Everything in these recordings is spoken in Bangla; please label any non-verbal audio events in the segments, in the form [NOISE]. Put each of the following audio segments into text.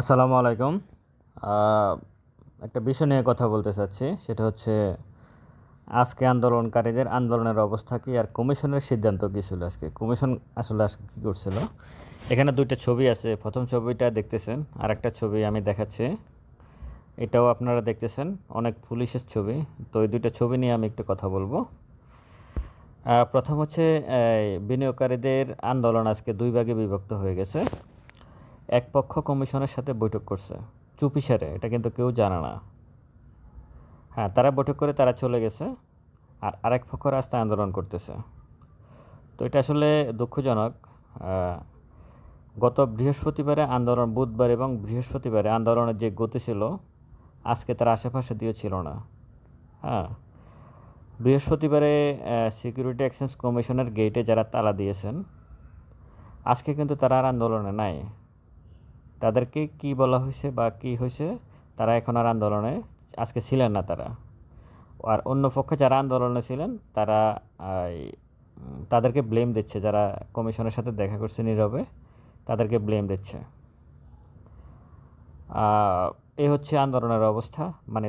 আসসালামু আলাইকুম। একটা বিষয় নিয়ে কথা বলতে চাচ্ছি। সেটা হচ্ছে, আজকে আন্দোলনকারীদের আন্দোলনের অবস্থা কি আর কমিশনের সিদ্ধান্ত কী ছিল আজকে? কমিশন আসলে আজকে কী করছিল? এখানে দুইটা ছবি আছে। প্রথম ছবিটা দেখতেছেন আর একটা ছবি আমি দেখাচ্ছি। এটাও আপনারা দেখতেছেন, অনেক পুলিশের ছবি। তো এই দুইটা ছবি নিয়ে আমি একটু কথা বলব। প্রথম হচ্ছে বিনিয়োগকারীদের আন্দোলন আজকে দুই ভাগে বিভক্ত হয়ে গেছে। এক পক্ষ কমিশনের সাথে বৈঠক করছে। চুপিসারে এটা কিন্তু কেউ জানে না। হ্যাঁ তারা বৈঠক করে তারা চলে গেছে আর আরেক পক্ষ রাস্তায় আন্দোলন করতেছে। তো এটা আসলে দুঃখজনক। গত বৃহস্পতিবারে আন্দোলন, বুধবার এবং বৃহস্পতিবারে আন্দোলনের যে গতি ছিল, আজকে তার আশেপাশে দিয়েও ছিল না। হ্যাঁ বৃহস্পতিবারে সিকিউরিটি এক্সচেঞ্জ কমিশনের গেটে যারা তালা দিয়েছেন, আজকে কিন্তু তারা আর আন্দোলনে নাই। তাদেরকে কি বলা হয়েছে বা কি হয়েছে, তারা এখন আর আন্দোলনে আজকে ছিলেন না তারা। আর অন্য পক্ষে যারা আন্দোলনে ছিলেন, তারা তাদেরকে ব্লেম দিচ্ছে। যারা কমিশনের সাথে দেখা করছে নীরবে, তাদেরকে ব্লেম দিচ্ছে। এই হচ্ছে আন্দোলনের অবস্থা। মানে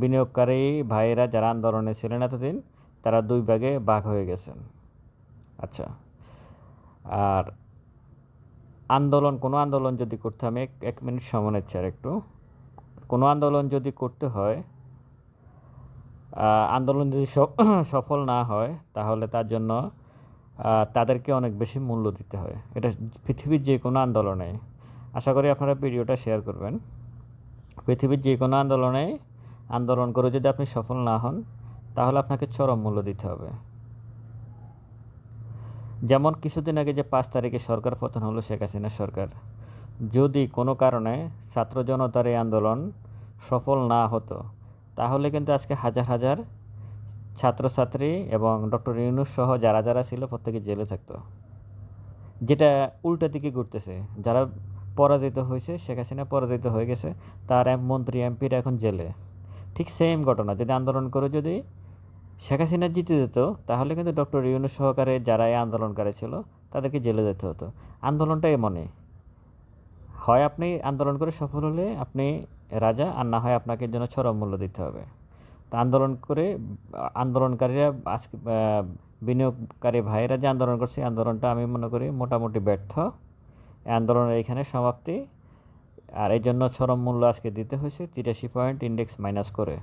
বিনিয়োগকারী ভাইয়েরা যারা আন্দোলনে ছিলেন এতদিন, তারা দুই ভাগে ভাগ হয়ে গেছেন। আচ্ছা আর আন্দোলন, কোনো আন্দোলন যদি করতে আমি এক মিনিট সময় নিচ্ছি আর একটু। কোনো আন্দোলন যদি করতে হয় আন্দোলন যদি [COUGHS] সফল না হয়, তাহলে তার জন্য তাদেরকে অনেক বেশি মূল্য দিতে হয়। এটা পৃথিবীর যে কোনো আন্দোলনে। আশা করি আপনারা ভিডিওটা শেয়ার করবেন। পৃথিবীর যে কোনো আন্দোলনে আন্দোলন করে যদি আপনি সফল না হন, তাহলে আপনাকে চরম মূল্য দিতে হবে। যেমন কিছুদিন আগে যে পাঁচ তারিখে সরকার পতন হলো শেখ হাসিনা সরকার, যদি কোনো কারণে ছাত্র জনতার এই আন্দোলন সফল না হতো, তাহলে কিন্তু আজকে হাজার হাজার ছাত্রছাত্রী এবং ডক্টর ইউনুস সহ যারা যারা ছিল প্রত্যেকে জেলে থাকতো। যেটা উল্টা দিকে ঘুরতেছে, যারা পরাজিত হয়েছে, শেখ হাসিনা পরাজিত হয়ে গেছে, তার মন্ত্রী, এমপিরা এখন জেলে। ঠিক সেম ঘটনা, যদি আন্দোলন করে যদি শেখ হাসিনা জিতে যেত, তাহলে কিন্তু ডক্টর ইউনুস সহকারে যারা এই আন্দোলনকারী ছিল, তাদেরকে জেলে যেতে হতো। আন্দোলনটা এমনই। হয় আপনি আন্দোলন করে সফল হলে আপনি রাজা, আর না হয় আপনাকে জন্য চরম মূল্য দিতে হবে। তো আন্দোলন করে, আন্দোলনকারীরা আজকে বিনিয়োগকারী ভাইয়েরা যে আন্দোলন করছে আন্দোলনটা আমি মনে করি মোটামুটি ব্যর্থ। আন্দোলনের এখানে সমাপ্তি। আর এই জন্য চরম মূল্য আজকে দিতে হয়েছে তিরাশি পয়েন্ট ইন্ডেক্স মাইনাস করে।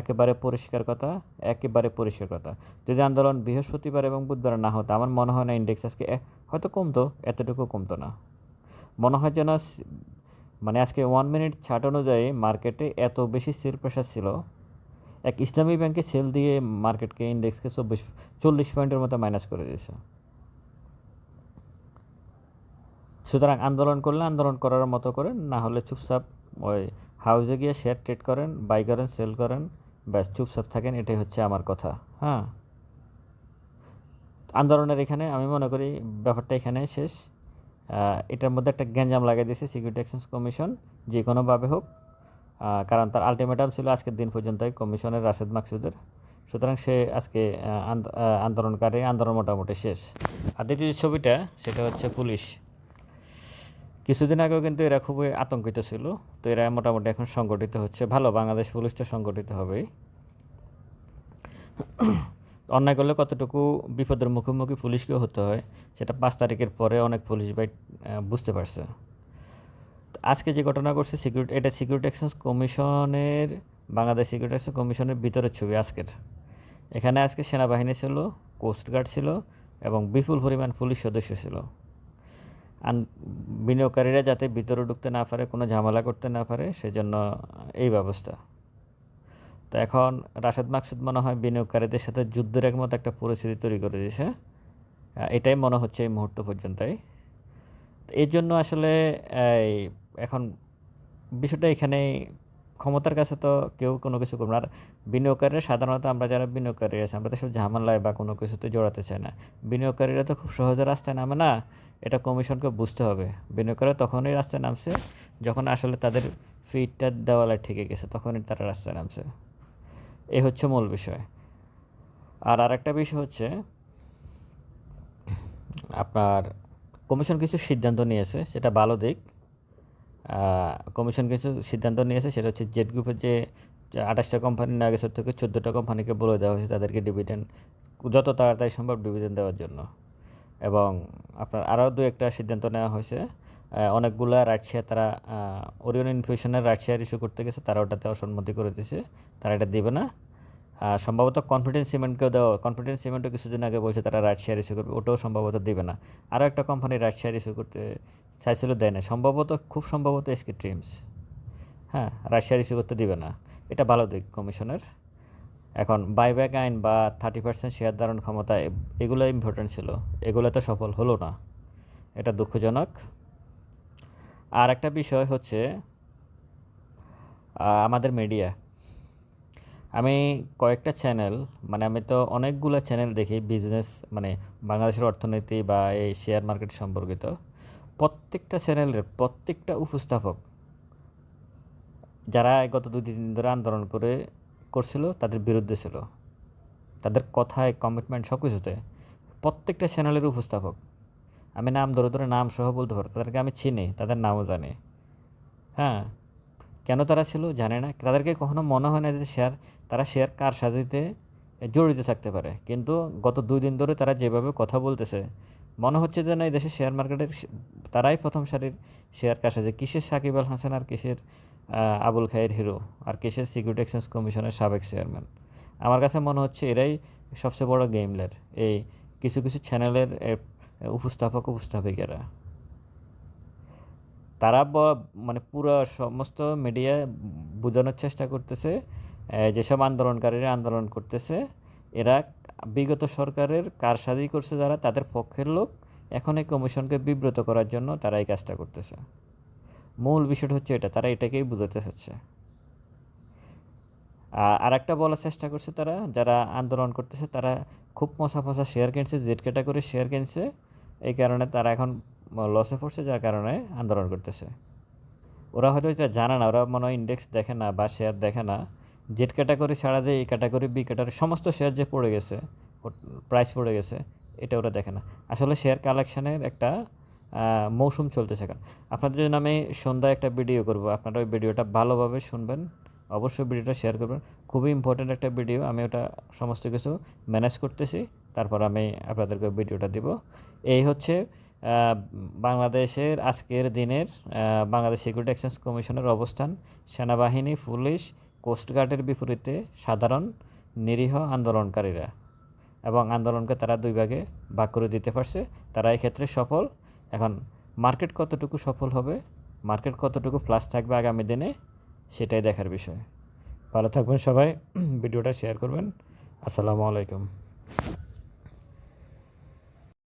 একেবারে পরিষ্কার কথা, একেবারে পরিষ্কার কথা। যদি আন্দোলন বৃহস্পতিবার এবং বুধবার না হতো, আমার মনে হয় না ইন্ডেক্স আজকে হয়তো কমতো, এতটুকু কমতো না। মনে হয় যেন মানে আজকে ওয়ান মিনিট ছাট অনুযায়ী মার্কেটে এত বেশি সেল প্রেশার ছিল। এক ইসলামী ব্যাংকে সেল দিয়ে মার্কেটকে ইন্ডেক্সকে চব্বিশ, চল্লিশ পয়েন্টের মতো মাইনাস করে দিয়েছে। সুতরাং আন্দোলন করলে আন্দোলন করার মতো করেন, না হলে চুপচাপ ওই হাউসে গিয়ে শেয়ার ট্রেড করেন বাই করেন সেল করেন। ব্যাস, চুপচাপ থাকেন, এটাই হচ্ছে আমার কথা হ্যাঁ। আন্দোলনের এখানে আমি মনে করি ব্যাপারটা এখানে শেষ। এটার মধ্যে একটা গ্যাঞ্জাম লাগিয়ে দিয়েছে সিকিউরিটি এক্সচেঞ্জ কমিশন যে কোনোভাবে হোক। কারণ তার আলটিমেটাম ছিল আজকের দিন পর্যন্তই কমিশনের রাশেদ মাকসুদের। সুতরাং সে আজকে আন্দোলনকারী, আন্দোলন মোটামুটি শেষ। আর দ্বিতীয় যে ছবিটা, সেটা হচ্ছে পুলিশ। কিছুদিন আগেও কিন্তু এরা খুবই আতঙ্কিত ছিল। তো এরা মোটামুটি এখন সংগঠিত হচ্ছে। ভালো, বাংলাদেশ পুলিশ তো সংগঠিত হবেই। অন্যায় করলে কতটুকু বিপদের মুখোমুখি পুলিশকেও হতে হয়, সেটা পাঁচ তারিখের পরে অনেক পুলিশ ভাই বুঝতে পারছে। আজকে যে ঘটনা করছে সিকিউরিটি এটা সিকিউরিটি এক্সচেঞ্জ কমিশনের, বাংলাদেশ সিকিউরিটি এক্সচেঞ্জ কমিশনের ভিতরের ছবি আজকের। এখানে আজকে সেনাবাহিনী ছিল কোস্টগার্ড ছিল এবং বিপুল পরিমাণ পুলিশ সদস্য ছিল। বিনিয়োগকারীরা যাতে ভিতরে ঢুকতে না পারে, কোনো ঝামেলা করতে না পারে, সেজন্য এই ব্যবস্থা। তো এখন রাশেদ মাকসুদ মনে হয় বিনিয়োগকারীদের সাথে যুদ্ধের এক মতো একটা পরিস্থিতি তৈরি করে দিয়েছে। এটাই মনে হচ্ছে এই মুহূর্ত পর্যন্তই। এই জন্য আসলে এখন বিষয়টা এখানে ক্ষমতার কাছে তো কেউ কোনো কিছু করবে আর বিনিয়োগকারীরা সাধারণত আমরা যারা বিনিয়োগকারী আছে, আমরা তো সব ঝামেলায় বা কোনো কিছুতে জড়াতে চাই না। বিনিয়োগকারীরা তো খুব সহজে রাস্তায় নামে না। এটা কমিশনকে বুঝতে হবে। বিনিয়োগকারীরা তখনই রাস্তায় নামছে, যখন আসলে তাদের ফিটটা দেওয়ালে ঠেকে গেছে, তখনই তারা রাস্তায় নামছে। এই হচ্ছে মূল বিষয়। আর আরেকটা বিষয় হচ্ছে, আপনার কমিশন কিছু সিদ্ধান্ত নিয়েছে, সেটা ভালো দিক। কমিশন কিছু সিদ্ধান্ত নিয়েছে, সেটা হচ্ছে জেড গ্রুপের যে আঠাশটা কোম্পানি নেওয়া গেছে থেকে চোদ্দোটা কোম্পানিকে বলে দেওয়া হয়েছে তাদেরকে ডিভিডেন্ড যত তাড়াতাড়ি সম্ভব ডিভিডেন্ড দেওয়ার জন্য। এবং আপনার আরও দু একটা সিদ্ধান্ত নেওয়া হয়েছে। অনেকগুলা রাইট শেয়ার তারা ওরিয়ন ইনফিউশনের রাইট শেয়ার ইস্যু করতে গেছে, তারা ওটাতে অসম্মতি করে দিয়েছে, তারা এটা দেবে না। সম্ভবত কনফিডেন্স সিমেন্টকেও দেওয়া কনফিডেন্স সিমেন্টও কিছুদিন আগে বলছে তারা রাইট শেয়ার ইস্যু করবে, ওটাও সম্ভবত দেবে না। আরও একটা কোম্পানি রাইট শেয়ার ইস্যু করতে চাইছিল, দেয় না সম্ভবত, খুব সম্ভবত এসকে ট্রিমস হ্যাঁ রাইট শেয়ার ইস্যু করতে দিবে না। এটা ভালো দিক কমিশনের এখন বাইব্যাক আইন বা থার্টি পার্সেন্ট শেয়ার ধারণ ক্ষমতা এগুলো ইম্পর্টেন্ট ছিল। এগুলো তো সফল হলো না। এটা দুঃখজনক। আর একটা বিষয় হচ্ছে আমাদের মিডিয়া আমি কয়েকটা চ্যানেল মানে আমি তো অনেকগুলো চ্যানেল দেখি বিজনেস মানে বাংলাদেশের অর্থনীতি বা এই শেয়ার মার্কেট সম্পর্কিত। প্রত্যেকটা চ্যানেলের প্রত্যেকটা উপস্থাপক, যারা গত দুই দিন ধরে আন্দোলন করে করছিল, তাদের বিরুদ্ধে ছিল। তাদের কথায় কমিটমেন্ট সব কিছুতে প্রত্যেকটা চ্যানেলের উপস্থাপক, আমি নাম ধরে ধরে নাম সহ বলতে পারব তাদেরকে আমি চিনি, তাদের নামও জানি। হ্যাঁ কেন তারা ছিল জানে না, তাদেরকে কখনো মনে হয় না যে শেয়ার তারা শেয়ার কার সাজিতে জড়িত থাকতে পারে। কিন্তু গত দুই দিন ধরে তারা যেভাবে কথা বলতেছে, মনে হচ্ছে যে না এই দেশের শেয়ার মার্কেটের তারাই প্রথম সারির শেয়ার কার সাজে কিসের সাকিব আল হাসান আর কিসের আবুল খায়ের হিরো আর কিসের সিকিউরিটি এক্সচেঞ্জ কমিশনের সাবেক চেয়ারম্যান আমার কাছে মনে হচ্ছে এরাই সবচেয়ে বড় গেমলের এই কিছু কিছু চ্যানেলের উপস্থাপক, উপস্থাপিকারা। তারা মানে পুরো সমস্ত মিডিয়া বোঝানোর চেষ্টা করতেছে যেসব আন্দোলনকারীরা আন্দোলন করতেছে, এরা বিগত সরকারের কারসাজি করছে যারা, তাদের পক্ষের লোক, এখন এই কমিশনকে বিব্রত করার জন্য তারা এই কাজটা করতেছে। মূল বিষয়টা হচ্ছে এটা, তারা এটাকেই বুঝাতে চাচ্ছে। আর একটা বলার চেষ্টা করছে তারা, যারা আন্দোলন করতেছে, তারা খুব মশা ফসা শেয়ার কিনছে জেড ক্যাটাগরি শেয়ার কিনছে, এই কারণে তারা এখন লসে পড়ছে, যার কারণে আন্দোলন করতেছে। ওরা হয়তো এটা জানে না, ওরা মনে হয় ইন্ডেক্স দেখে না বা শেয়ার দেখে না। জেড ক্যাটাগরি ছাড়া যে এই ক্যাটাগরি বি ক্যাটাগরি সমস্ত শেয়ার যে পড়ে গেছে প্রাইস পড়ে গেছে, এটা ওরা দেখে না। আসলে শেয়ার কালেকশানের একটা মৌসুম চলতেছে এখন। আপনাদের জন্য আমি সন্ধ্যায় একটা ভিডিও করব। আপনারা ওই ভিডিওটা ভালোভাবে শুনবেন। অবশ্যই ভিডিওটা শেয়ার করবেন। খুবই ইম্পর্ট্যান্ট একটা ভিডিও আমি ওটা সমস্ত কিছু ম্যানেজ করতেছি। তারপর আমি আপনাদেরকে ভিডিওটা দিব। এই হচ্ছে বাংলাদেশের আজকের দিনের বাংলাদেশ সিকিউরিটি এক্সচেঞ্জ কমিশনের অবস্থান। সেনাবাহিনী, পুলিশ কোস্টগার্ডের বিপরীতে সাধারণ, নিরীহ আন্দোলনকারীরা। এবং আন্দোলনকে তারা দুই ভাগে ভাগ করে দিতে পারছে। তারা এই ক্ষেত্রে সফল। এখন মার্কেট কতটুকু সফল হবে মার্কেট কতটুকু প্লাস থাকবে আগামী দিনে, সেটাই দেখার বিষয়। ভালো থাকবেন সবাই, [CLEARS THROAT] ভিডিওটা শেয়ার করবেন। আসসালামু আলাইকুম।